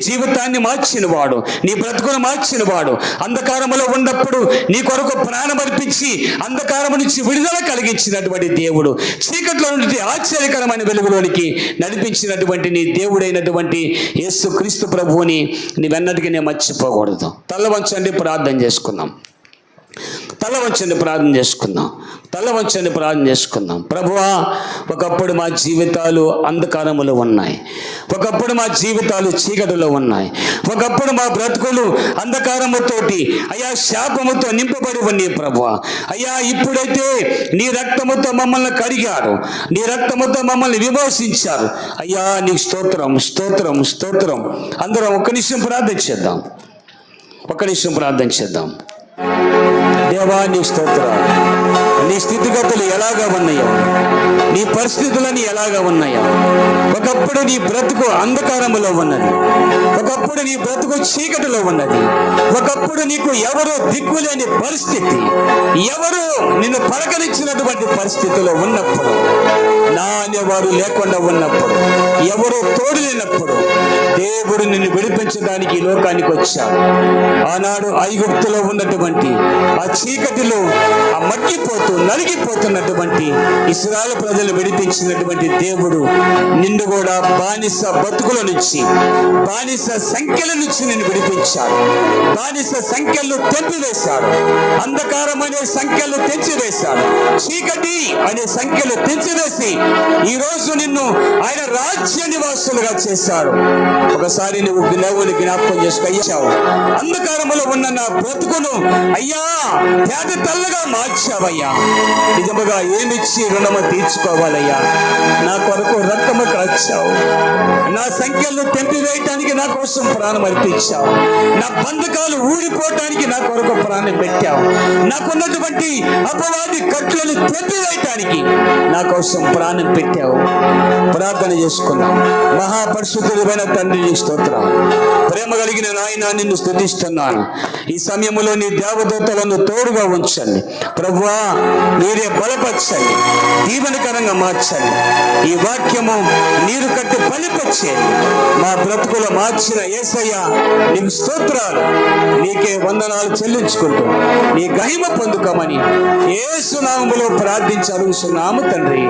జీవితాన్ని మార్చినవాడు నీ బ్రతుకును మార్చినవాడు. అంధకారములో ఉన్నప్పుడు నీ కొరకు ప్రాణం అర్పించి అంధకారము నుంచి విడుదల కలిగించినటువంటి దేవుడు. చీకట్లో నుండి ఆశ్చర్యకరమైన వెలుగులోనికి నడిపించినటువంటి నీ దేవుడైనటువంటి యేసు క్రీస్తు ప్రభువుని నీవెన్నటికీ నేను మర్చిపోకూడదు. తల్లవంచండి ప్రార్థన చేసుకుందాం. తల వంచని ప్రార్థన చేసుకుందాం. తల వంచని ప్రార్థన చేసుకుందాం. ప్రభువా ఒకప్పుడు మా జీవితాలు అంధకారములో ఉన్నాయి. ఒకప్పుడు మా జీవితాలు చీకటిలో ఉన్నాయి. ఒకప్పుడు మా బ్రతుకులు అంధకారముతోటి అయా శాపముతో నింపబడి ఉన్నాయి ప్రభువా. అయ్యా ఇప్పుడైతే నీ రక్తముతో మమ్మల్ని కడిగారు. నీ రక్తముతో మమ్మల్ని విమోచించారు. అయ్యా నీకు స్తోత్రం స్తోత్రం స్తోత్రం. అందరం ఒక్క నిమిషం ప్రార్థన చేద్దాం. ఒక్క నిమిషం ప్రార్థన చేద్దాం. దేవా నీ స్తోత్రాలు నీ స్థితిగతులు ఎలాగా ఉన్నాయో నీ పరిస్థితులని ఎలాగా ఉన్నాయో ఒకప్పుడు నీ బ్రతుకు అంధకారములో ఉన్నది. ఒకప్పుడు నీ బ్రతుకు చీకటిలో ఉన్నది. ఒకప్పుడు నీకు ఎవరు దిక్కులేని పరిస్థితి. ఎవరు నిన్ను పలకరించినటువంటి పరిస్థితిలో ఉన్నప్పుడు నా అనేవారు లేకుండా ఉన్నప్పుడు ఎవరు తోడు లేనప్పుడు దేవుడు నిన్ను విడిపించడానికి ఈ లోకానికి వచ్చాడు. ఆనాడు ఐగుప్తులో ఉన్నటువంటి ఆ చీకటిలో ఆ మగ్గిపోతూ నలిగిపోతున్నటువంటి ఇస్రాయల్ ప్రజలు విడిపించినటువంటి దేవుడు నిన్ను కూడా బానిస బతుకుల నుంచి బానిస సంఖ్యల నుంచి నేను విడిపించాడు బానిస సంఖ్యలను తెంపివేశాడు అంధకారం అనే సంఖ్యలు తెంచివేశాడు చీకటి అనే సంఖ్యలు తెంచివేసి ఈరోజు నిన్ను ఆయన రాజ్య నివాసులుగా చేశాడు ఒకసారి నువ్వు దేవుని జ్ఞాపకం చేసుకొచ్చావు అంధకారములో ఉన్న నా బ్రతుకును అయ్యా పేద తల్లగా మార్చావయ్యా. నిజముగా ఏమిచ్చి రుణము తీర్చుకోవాలయ్యా? నా కొరకు రక్తము కాచావు. నా సంఖ్యలను తెంపివేయటానికి నా కోసం ప్రాణం అర్పించావు. నా బంధకాలు ఊడిపోవటానికి నా కొరకు ప్రాణం పెట్టావు. నాకున్నటువంటి అపవాది కట్లను తెంపివేయటానికి నా కోసం ప్రాణం పెట్టావు. ప్రార్థన చేసుకున్నాం. మహాపరిశుద్ధులమైన తండ్రి స్తోత్రం. ప్రేమ కలిగిన నాయన నిన్ను స్థుతిస్తున్నాను. ఈ సమయంలో నీ దేవదత్తలను తోడుగా ఉంచండి. ప్రవ్వా మీరే బలపరచండి. దీవెనకరంగా మార్చండి. ఈ వాక్యము నీరు కట్టి బలిపచ్చేయండి. మా బ్రతుకులు మార్చిన ఏసయ్య నీకు స్తోత్రాలు. నీకే వందనాలు చెల్లించుకుంటూ నీ గహిమ పొందుకోమని ఏసునామములో ప్రార్థించి అడుగుతున్నాము తండ్రి.